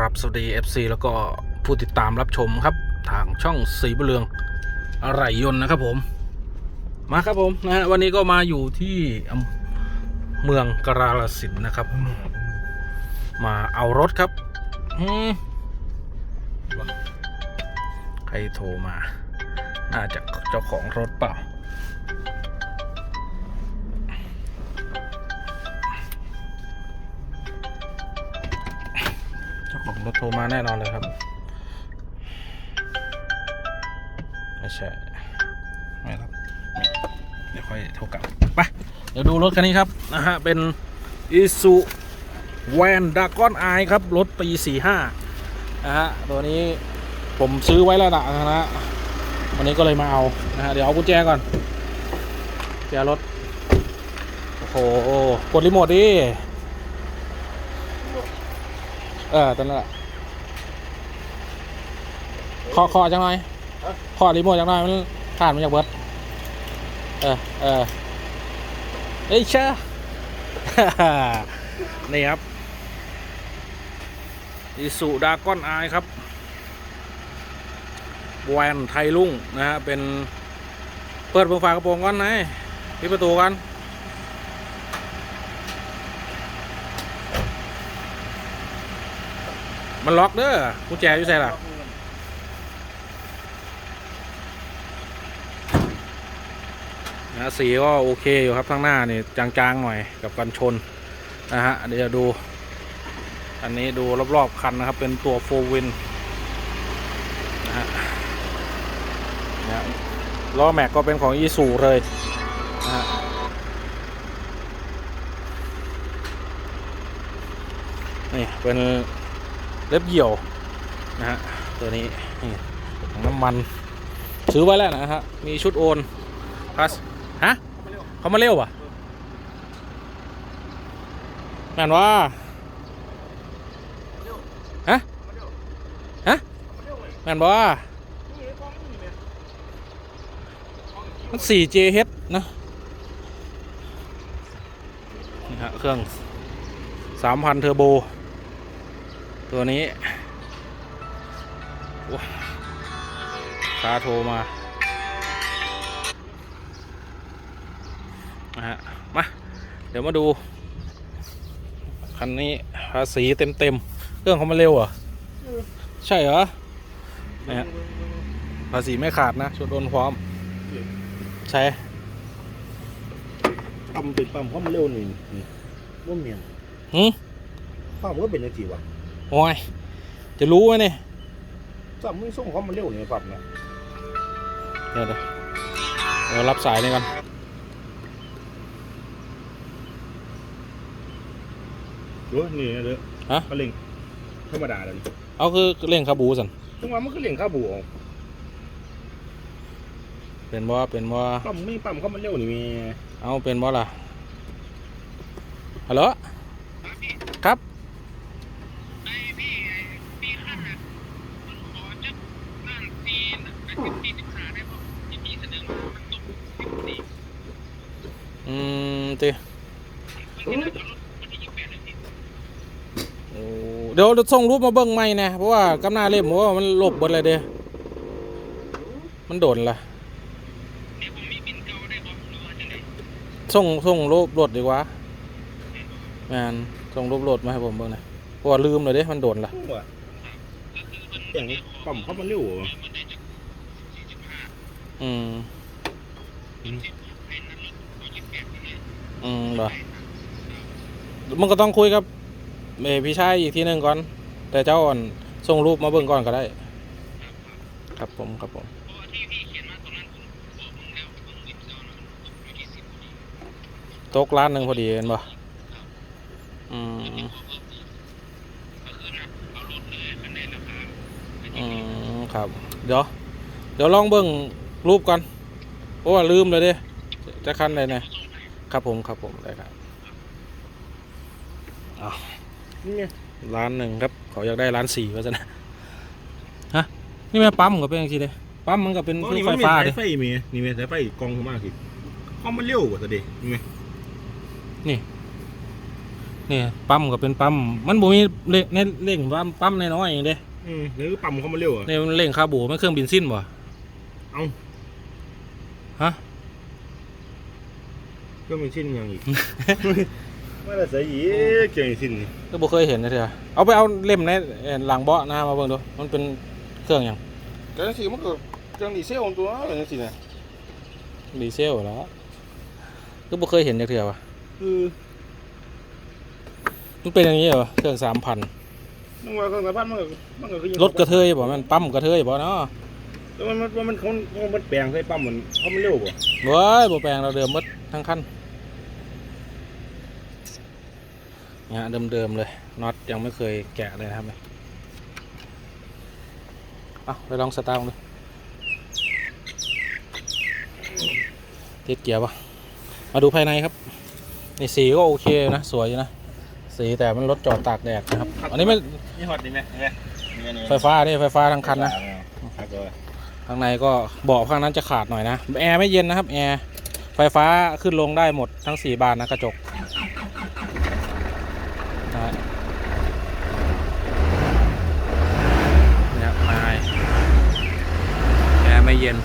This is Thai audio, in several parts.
ครับสวัสดี FC แล้วก็ผู้ติดตามรับชมครับ ทางช่องสีบุเรืองอะไรยนต์นะครับผม มาครับผมนะฮะวันนี้ก็มาอยู่ที่อำเมืองกราลสินนะครับ มาเอารถครับใครโทรมา น่าจะเจ้าของรถเปล่า รถโทรมาแน่นอนเลยครับ ไม่ใช่ ไม่รับ เดี๋ยวค่อยโทรกลับไปเดี๋ยวดูรถคันนี้ครับ นะฮะ เป็นอิสุแวนดากอนไอครับ รถปี45นะฮะ ตัวนี้ผมซื้อไว้แล้วนะนะฮะวันนี้ก็เลยมาเอา นะฮะ เดี๋ยวเอากุญแจก่อนกุญแจรถ โอ้โห กดรีโมทดิ เออตอนนั้นแหละ ขอขอจังหน่อยขอรีโมทจังหน่อยมันผ่านมาจากเบิร์ดเออเออเอ้ยเชอนี่ครับอิสุดากอนไอครับแวนไทยลุ่งนะฮะเป็นเปิดเปิดฝากระโปรงก่อนนะปิดประตูกันมันล็อกเด้อกุญแจอยู่ใส่ล่ะ นะสีก็โอเคอยู่ครับข้างหน้านี่จางๆหน่อยกับกันชนนะฮะเดี๋ยวดู อันนี้ดูรอบๆคันนะครับ เป็นตัวโฟวินนะฮะล้อแม็กก็เป็นของอีสูเลยนะฮะนี่เป็นเล็บเหี่ยวนะฮะตัวนี้นี่ของน้ำมัน ซื้อไว้แล้วนะฮะ มีชุดโอนพาส ฮะเขามาเร็วป่ะแม่นว่าฮะฮะแม่นบ่ว่ามัน 4JH นะนี่ฮะเครื่อง 3,000 เทอร์โบ ตัวนี้ว้าคาโทรมา ฮะมา เดี๋ยวมาดู คันนี้ภาษีเต็มเต็มๆเครื่องเขามาเร็วเหรอ ใช่เหรอนะฮะภาษีไม่ขาดนะ ชุดโอนพร้อม ใช่ปั๊มเป็นปั๊มความเร็วนี่นี่ว่าเมียนหืมปั๊มก็เป็นจังซี่วะโอ้ยจะรู้ไหมเนี่ยปั๊มมึงส่งความเร็วนี่ปั๊มเนี่ยเดี๋ยวเดี๋ยวเดี๋ยวรับสายนี่กัน ดูนี่นะเด้อฮะ ก็เล่งธรรมดาเลยเอาคือเร่งคาบูสันจังหวะมันก็เล่งข้าบูเอาเป็นบ่เป็นบ่ปั๊มไม่ปั๊มความเร็วนี่มีเอาเป็นบ่ล่ะฮัลโหลครับอืมตีโอ้ เดี๋ยวส่งรูปมาเบิ่งใหม่นะเพราะว่ากำหน้าเล่มเพราะว่ามันลบหมดเลยเด้มันโดนละส่งส่งรูปโหลดดีกว่าแมนส่งรูปโหลดมาให้ผมเบิ่งหน่อยเพราะว่าลืมเลยเด้มันโดนละว่าอย่างปั๊มความเร็วเหรออืมอืมเหรอมึงก็ต้องคุยกับ เอพี่ชายอีกทีหนึ่งก่อน แต่เจ้าอ่อนส่งรูปมาเบิ่งก่อนก็ได้ ครับผมครับผมตกร้านหนึ่งพอดีเห็นบ่อืมอืมครับ เดี๋ยว เดี๋ยวลองเบิ่งรูปก่อนเพราะว่าลืมเลยเด้จะคันเลยเนี่ยครับผมครับผมได้ครับ นี่ไงร้านหนึ่งครับเขาอยากได้ร้านสี่ว่าจะนะฮะนี่แม่ปั๊มก็เป็นอย่างนี้เลยปั๊มมันก็เป็นอ๋อคือนี่ไฟมันมีฟ้าสายดิไฟมีนี่มีสายไฟกองเข้ามาสิความมันเร็วกว่าซะดินี่ไงนนี่ปั๊มก็เป็นปั๊มมันบ่มีเร่งในเร่งปั๊มปั๊มน้อยๆอย่างเด้อืมหรือปั๊มเขามาเร็วอะนี่มันเร่งคาบูมันเครื่องบินสิ้นบ่เอ้าฮะก็มีชิ้นยังอีก ไม่ได้ใส่อีกเก่งสิ้นนี่ก็บ่เคยเห็นนะเถอะเอาไปเอาเล่มในเอ่อหลังเบาะหน้ามาเบิ่งดู มันเป็นเครื่องหยังก็สิมันก็เครื่องดีเซลตัวอะไรสินะดีเซลเหรอก็บ่เคยเห็นจักเทื่อว่ะคือมันเป็นอย่างนี้เหรอเครื่อง3,000นึกว่าเครื่องสายพันธุ์มันก็มันก็คือรถกระเทยบ่มันปั๊มกระเทยบ่เนาะแต่มันมันมันเขามันแปลงใส่ปั๊มมันเขามันเร็วกว่าเว้ยบ่แปลงเราเดิมหมดทั้งคัน เนี่ยเดิมๆเลยน็อตยังไม่เคยแกะเลยนะครับเนี่ยเอาไปลองสตาร์ทดูติดเกียร์ปะมาดูภายในครับนี่สีก็โอเคนะ สวยอยู่นะ สีแต่มันรถจอดตากแดดนะครับ อันนี้ไม่นี่ฮอตดีไหมเห็นไหมนี่นี่ไฟฟ้านี่ไฟฟ้าทั้งคันนะครับตัวข้างในก็เบาะข้างนั้นจะขาดหน่อยนะ แอร์ไม่เย็นนะครับแอร์ไฟฟ้าขึ้นลงได้หมดทั้ง 4 บานนะกระจกนะฮะเนี่ยภายในแอร์ไม่เย็น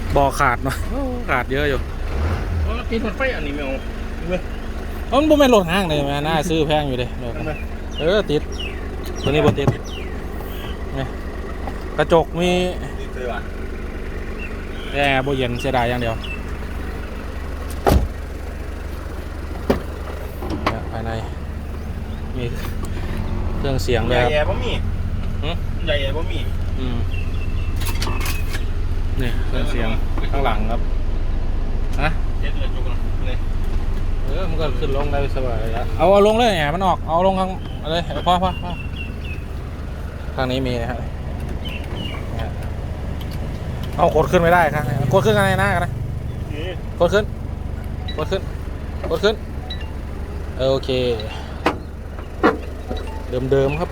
เบาะขาดหน่อยโอ้ขาดเยอะอยู่อ๋อตีนไฟอันนี้ไม่เอาเห็นไหมเอ้ามันบ่แม่นรถห้างเลยแม่น่าซื้อแพงอยู่เด้เดี๋ยวเห็นไหมเออติด ตัวนี้บ่ติดนี่กระจกมีตีเสือแอร์บ่เย็นเสียดายอย่างเดียวเนี่ยภายในมีเครื่องเสียงใหด้วยญ่ครับแย่บ่มีหึใหญ่แย่บ่มี อืม นี่เครื่องเสียงข้างหลังครับฮะเจ็ดเลยจุกนะเลยเออมันก็ขึ้นลงได้สบายแล้วเอาเอาลงเลยแหมมันออกเอาลงข้างเอาเลยเอาพ่อพ่อพ่อข้างนี้มีนะครับเนี่ยเอากดขึ้นไม่ได้ครับกดขึ้นกันในหน้ากันนะนี่กดขึ้นกดขึ้นกดขึ้นโอเค เดิมๆครับ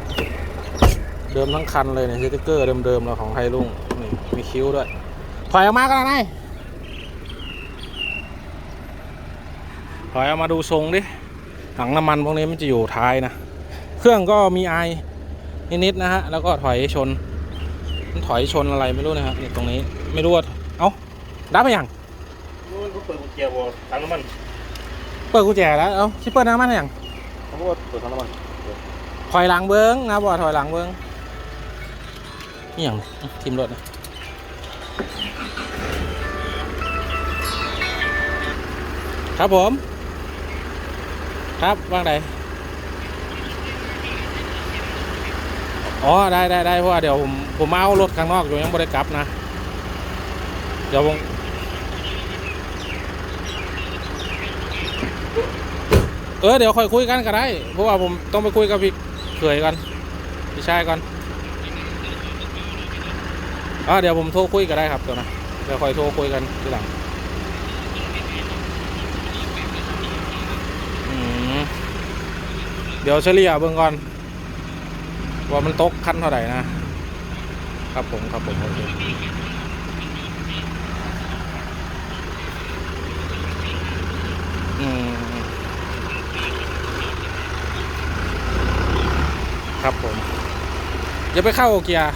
เดิมทั้งคันเลยเนี่ยสติ๊กเกอร์เดิมๆเราของไทยลุงนี่มีคิ้วด้วย ถอยออกมากันนะนายถอยออกมาดูทรงดิถังน้ำมันพวกนี้มันจะอยู่ท้ายนะ เครื่องก็มีไอนิดๆนะฮะ แล้วก็ถอยชนมันถอยชนอะไรไม่รู้นะครับนี่ตรงนี้ ไม่รู้ว่า เอ้า ดับไปยังนู่นเขาเปิดกุญแจบ่ถังน้ำมัน เปิดกุญแจแล้ว เอ้าชิเปิดน้ำมันยังเขาบอกว่าเปิดถังน้ำมัน ถอยหลังเบิ้งนะบ่ถอยหลังเบิ้งนี่อย่างทีมรถนะ ครับผม ครับว่างไดอ๋อได้ได้ได้เพราะว่าเดี๋ยวผมผมเอารถข้างนอกอยู่ยังไม่ได้กลับนะ เดี๋ยวผมเออเดี๋ยวค่อยคุยกันก็ได้ เพราะว่าผมต้องไปคุยกับพี่เขยกันพี่ชายก่อนอ่าเดี๋ยวผมโทรคุยก็ได้ครับตัวนะเดี๋ยวค่อยโทรคุยกันทีหลังอืมเดี๋ยวเฉลี่ยเบิ่งก่อน ว่ามันตกคันเท่าไหร่นะ ครับผมครับผมโอเคอืมครับผมอย่าไปเข้าเกียร์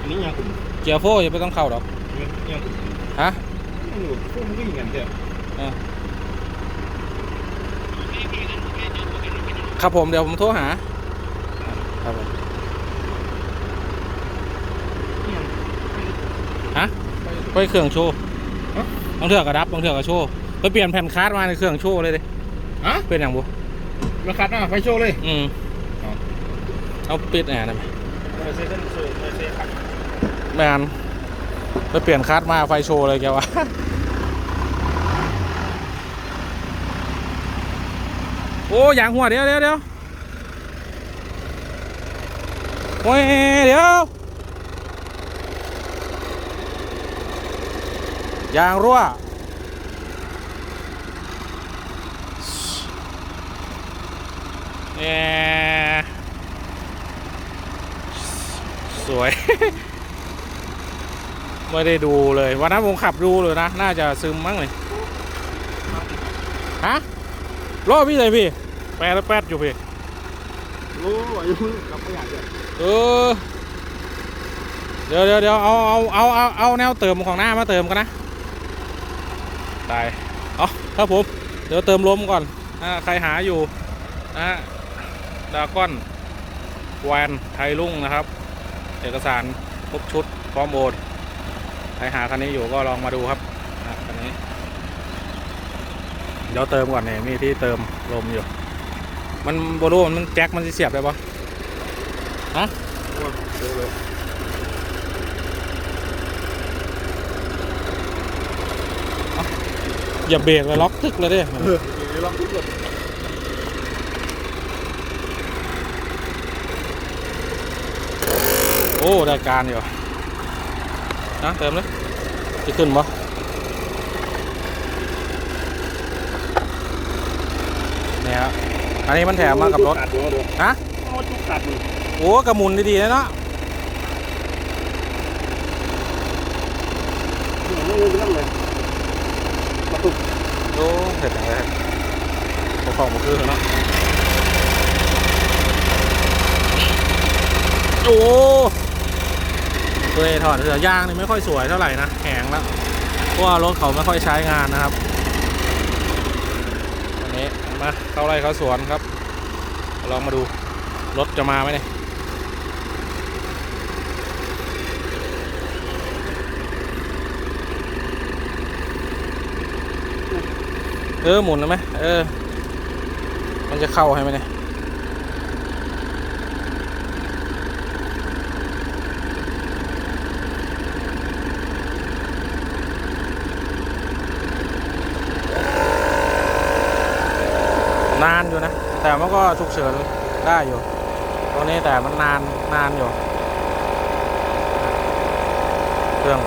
อันนี้ยังคุณเกียร์โฟร์อย่าไปต้องเข้าหรอกยังคุณฮะมันอยู่พวกมันก็อย่างนั้นเถอะ ครับผมเดี๋ยวผมโทรหา ครับผมฮะไปเครื่องโชว์บางเถื่อกระดับบางเถื่อกระโชว์ไปเปลี่ยนแผ่นคาร์ดมาในเครื่องโชว์เลยดิฮะเป็นอย่างบุราคาหน้าไฟโชว์เลย อืมอ๋อเอาปิดแอร์ได้ไหมไม่ใช่เส้นสูไม่ใช่ขัดไม่อันไปเปลี่ยนคาร์ดมาไฟโชว์เลยแกวะ โอ้ยางหัวเดี๋ยวเดี๋ยวเดี๋ยวโอ้ยเดี๋ยวยางรั่วเอ่อสวย ไม่ได้ดูเลย วันนั้นผมขับดูเลยนะ น่าจะซึมมั้งเลย ฮะ รอพี่เลยพี่แปดแปดอยู่พี่โอ้ยมึงกลับไปอยากเลยเออเดี๋ยวเดี๋ยวเดี๋ยวเอาเอาเอาเอาเอาแนวเติมของหน้ามาเติมกันนะได้เอาครับผม เดี๋ยวเติมลมก่อนนะใครหาอยู่นะดาก้อนแวนไทยรุ่งนะครับ เอกสารครบชุดพร้อมโอนใครหาคันนี้อยู่ก็ลองมาดูครับนะคันนี้ เดี๋ยวเติมก่อนเนี่ยมีที่เติมลมอยู่ มันบรูมันแจ็คมันจะเสียบได้ปะเร็วเร็วอย่าเบรกเลยล็อกตึกเลยดิเออเดี๋ยวลองดูก่อนโอ้ได้การอยู่นะเติมเลยจะขึ้นปะเนี่ยครับ อันนี้มันแถมมากับรถจุกกัดดูมาดูฮะโอ้จุกกัดนี่โอ้กระหมุนดีๆนะเนาะนี่เลยนั่งเลยมาตุกโอ้เห็ดอะไรพอของมาคือเนาะโอ้ตัวเอถอดเสือยางนี่ไม่ค่อยสวยเท่าไหร่นะแข็งแล้วเพราะว่ารถเขาไม่ค่อยใช้งานนะครับอัน เข้าไร่เข้าสวนครับ ลองมาดูรถจะมาไหมเนี่ยเออหมุนแล้วไหมเออ มันจะเข้าให้ไหมเนี่ยานอยู่นะ แต่มันก็ฉุกเฉินได้อยู่ตัวนี้แต่มันนานนานอยู่ เครื่อง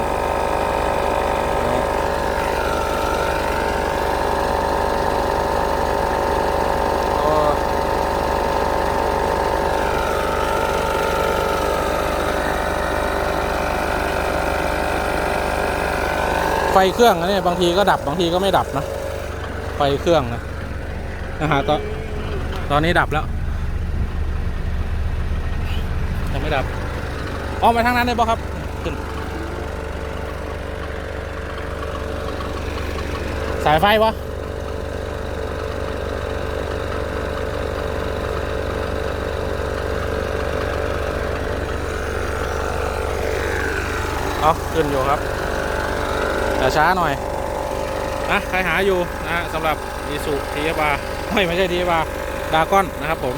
ไฟเครื่องนะเนี่ยบางทีก็ดับบางทีก็ไม่ดับนะ ไฟเครื่องนะ นะฮะตอนตอนนี้ดับแล้วยังไม่ดับออกไปทางนั้นได้ป่ะครับขึ้นสายไฟปะเอาขึ้นอยู่ครับแต่ช้าหน่อยนะใครหาอยู่นะสำหรับอีสุทีเอฟาไม่ ไม่ใช่ดีว่าดากอนนะครับผม